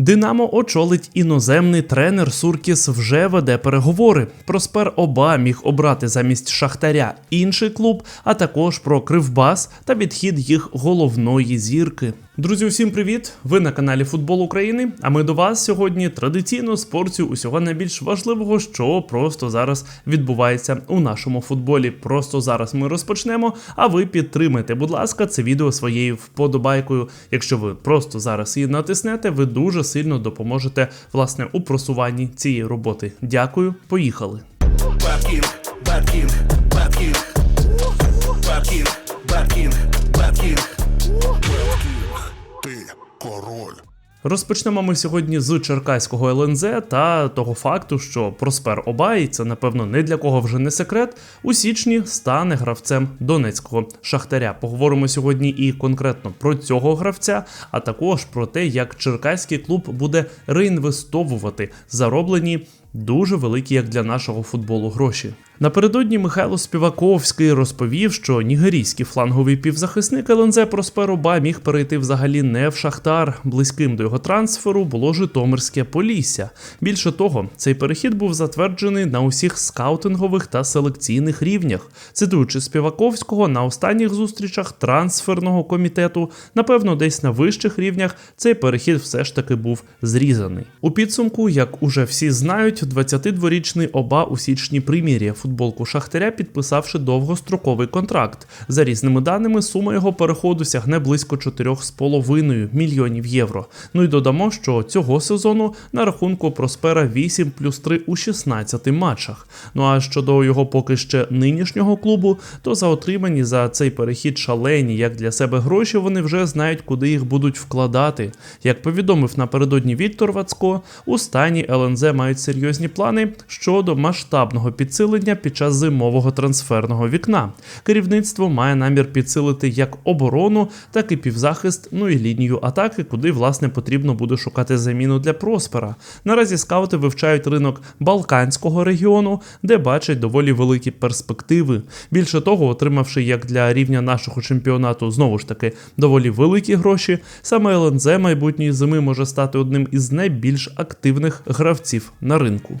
Динамо очолить іноземний тренер Суркіс вже веде переговори. Проспер Оба міг обрати замість Шахтаря інший клуб, а також про Кривбас та відхід їх головної зірки. Друзі, усім привіт! Ви на каналі Футбол України. А ми до вас сьогодні традиційно з порцією усього найбільш важливого, що просто зараз відбувається у нашому футболі. Просто зараз ми розпочнемо. А ви підтримайте, будь ласка, це відео своєю вподобайкою. Якщо ви просто зараз її натиснете, ви дуже сильно допоможете власне у просуванні цієї роботи. Дякую, поїхали. Bad King, Розпочнемо ми сьогодні з Черкаського ЛНЗ та того факту, що Проспер Обай, це напевно не для кого вже не секрет, у січні стане гравцем Донецького Шахтаря. Поговоримо сьогодні і конкретно про цього гравця, а також про те, як черкаський клуб буде реінвестовувати зароблені дуже великі, як для нашого футболу, гроші. Напередодні Михайло Співаковський розповів, що нігерійський фланговий півзахисник ЛНЗ Просперо Ба міг перейти взагалі не в Шахтар. Близьким до його трансферу було Житомирське Полісся. Більше того, цей перехід був затверджений на усіх скаутингових та селекційних рівнях. Цитуючи Співаковського, на останніх зустрічах трансферного комітету, напевно, десь на вищих рівнях цей перехід все ж таки був зрізаний. У підсумку, як уже всі знають, 22-річний Оба у січні приміряє футболку Шахтаря, підписавши довгостроковий контракт. За різними даними, сума його переходу сягне близько 4,5 мільйонів євро. Ну і додамо, що цього сезону на рахунку Проспера 8 плюс 3 у 16 матчах. Ну а щодо його поки ще нинішнього клубу, то за отримані за цей перехід шалені як для себе гроші, вони вже знають, куди їх будуть вкладати. Як повідомив напередодні Віктор Вацко, у стані ЛНЗ мають серйозні плани щодо масштабного підсилення під час зимового трансферного вікна. Керівництво має намір підсилити як оборону, так і півзахист, ну і лінію атаки, куди власне потрібно буде шукати заміну для Проспера. Наразі скаути вивчають ринок Балканського регіону, де бачать доволі великі перспективи. Більше того, отримавши як для рівня нашого чемпіонату знову ж таки доволі великі гроші, саме ЛНЗ майбутньої зими може стати одним із найбільш активних гравців на ринку.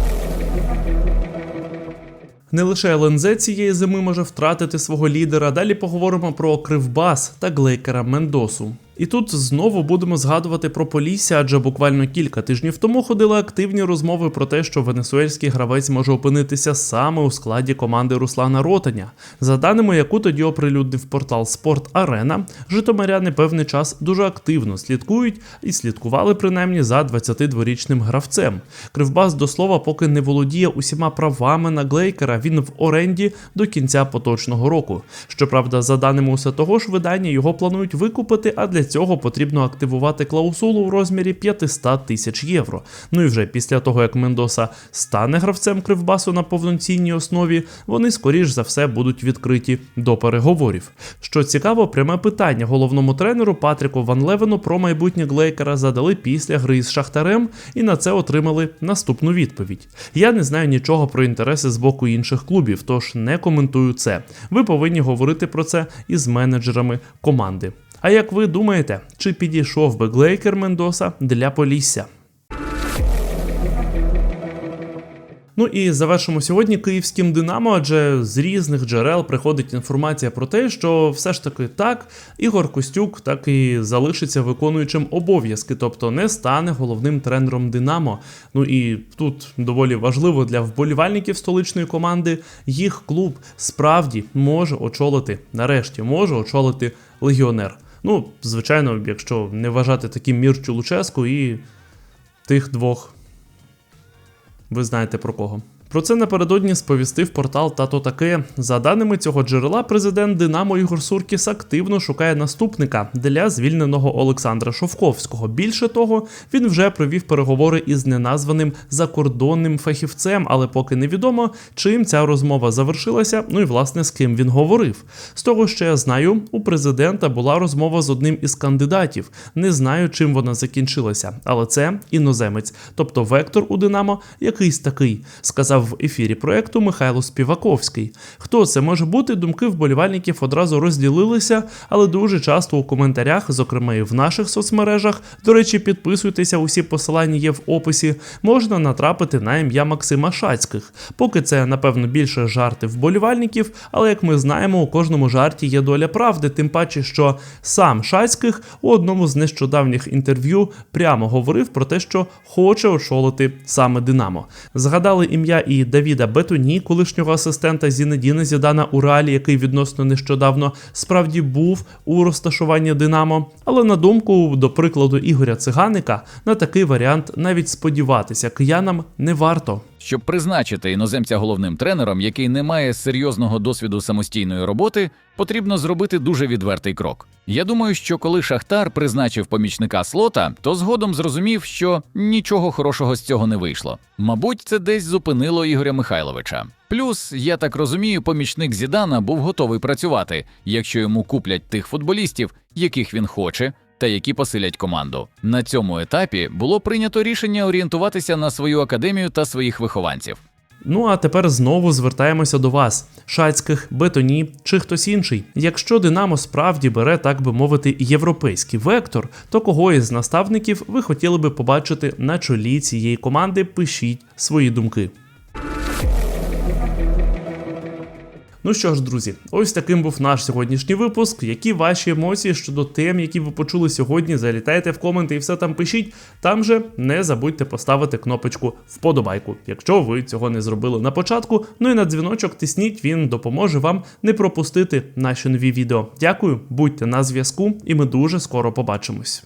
Не лише ЛНЗ цієї зими може втратити свого лідера. Далі поговоримо про Кривбас та Глейкера Мендосу. І тут знову будемо згадувати про Полісся, адже буквально кілька тижнів тому ходили активні розмови про те, що венесуельський гравець може опинитися саме у складі команди Руслана Ротаня. За даними, яку тоді оприлюднив портал Спорт Арена, житомиряни певний час дуже активно слідкують і слідкували принаймні за 22-річним гравцем. Кривбас до слова, поки не володіє усіма правами на Глейкера, він в оренді до кінця поточного року. Щоправда, за даними усе того ж видання, його планують викупити, а для цього потрібно активувати клаусулу у розмірі 500 тисяч євро. Ну і вже після того, як Мендоса стане гравцем Кривбасу на повноцінній основі, вони скоріш за все будуть відкриті до переговорів. Що цікаво, пряме питання головному тренеру Патріку Ван Левену про майбутнє Глейкера задали після гри з Шахтарем і на це отримали наступну відповідь. Я не знаю нічого про інтереси з боку інших клубів, тож не коментую це. Ви повинні говорити про це із менеджерами команди. А як ви думаєте, чи підійшов би Глейкер Мендоса для Полісся? Ну і завершимо сьогодні київським Динамо, адже з різних джерел приходить інформація про те, що все ж таки так, Ігор Костюк так і залишиться виконуючим обов'язки, тобто не стане головним тренером Динамо. Ну і тут доволі важливо для вболівальників столичної команди, їх клуб справді може очолити, нарешті може очолити легіонер. Ну, звичайно, якщо не вважати таким Мірчу Луческу і тих двох. Ви знаєте про кого. Про це напередодні сповістив портал Тато таке. За даними цього джерела, президент Динамо Ігор Суркіс активно шукає наступника для звільненого Олександра Шовковського. Більше того, він вже провів переговори із неназваним закордонним фахівцем, але поки невідомо, чим ця розмова завершилася. Ну і власне з ким він говорив. З того, що я знаю, у президента була розмова з одним із кандидатів. Не знаю, чим вона закінчилася, але це іноземець, тобто вектор у Динамо якийсь такий, сказав в ефірі проекту Михайло Співаковський. Хто це може бути? Думки вболівальників одразу розділилися, але дуже часто у коментарях, зокрема і в наших соцмережах, до речі, підписуйтеся, усі посилання є в описі, можна натрапити на ім'я Максима Шацьких. Поки це, напевно, більше жарти вболівальників, але як ми знаємо, у кожному жарті є доля правди, тим паче, що сам Шацьких у одному з нещодавніх інтерв'ю прямо говорив про те, що хоче очолити саме Динамо. Згадали ім'я і Давіда Бетоні, колишнього асистента Зінедіна Зідана у Реалі, який відносно нещодавно справді був у розташуванні Динамо. Але на думку, до прикладу Ігоря Циганика, на такий варіант навіть сподіватися киянам не варто. Щоб призначити іноземця головним тренером, який не має серйозного досвіду самостійної роботи, потрібно зробити дуже відвертий крок. Я думаю, що коли Шахтар призначив помічника слота, то згодом зрозумів, що нічого хорошого з цього не вийшло. Мабуть, це десь зупинило Ігоря Михайловича. Плюс, я так розумію, помічник Зідана був готовий працювати, якщо йому куплять тих футболістів, яких він хоче, та які посилять команду. На цьому етапі було прийнято рішення орієнтуватися на свою академію та своїх вихованців. Ну а тепер знову звертаємося до вас, Шацьких, Бетоні чи хтось інший. Якщо Динамо справді бере, так би мовити, європейський вектор, то кого із наставників ви хотіли би побачити на чолі цієї команди? Пишіть свої думки. Ну що ж, друзі, ось таким був наш сьогоднішній випуск. Які ваші емоції щодо тем, які ви почули сьогодні? Залітайте в коменти і все там пишіть. Там же не забудьте поставити кнопочку вподобайку, якщо ви цього не зробили на початку. Ну і на дзвіночок тисніть, він допоможе вам не пропустити наші нові відео. Дякую, будьте на зв'язку, і ми дуже скоро побачимось.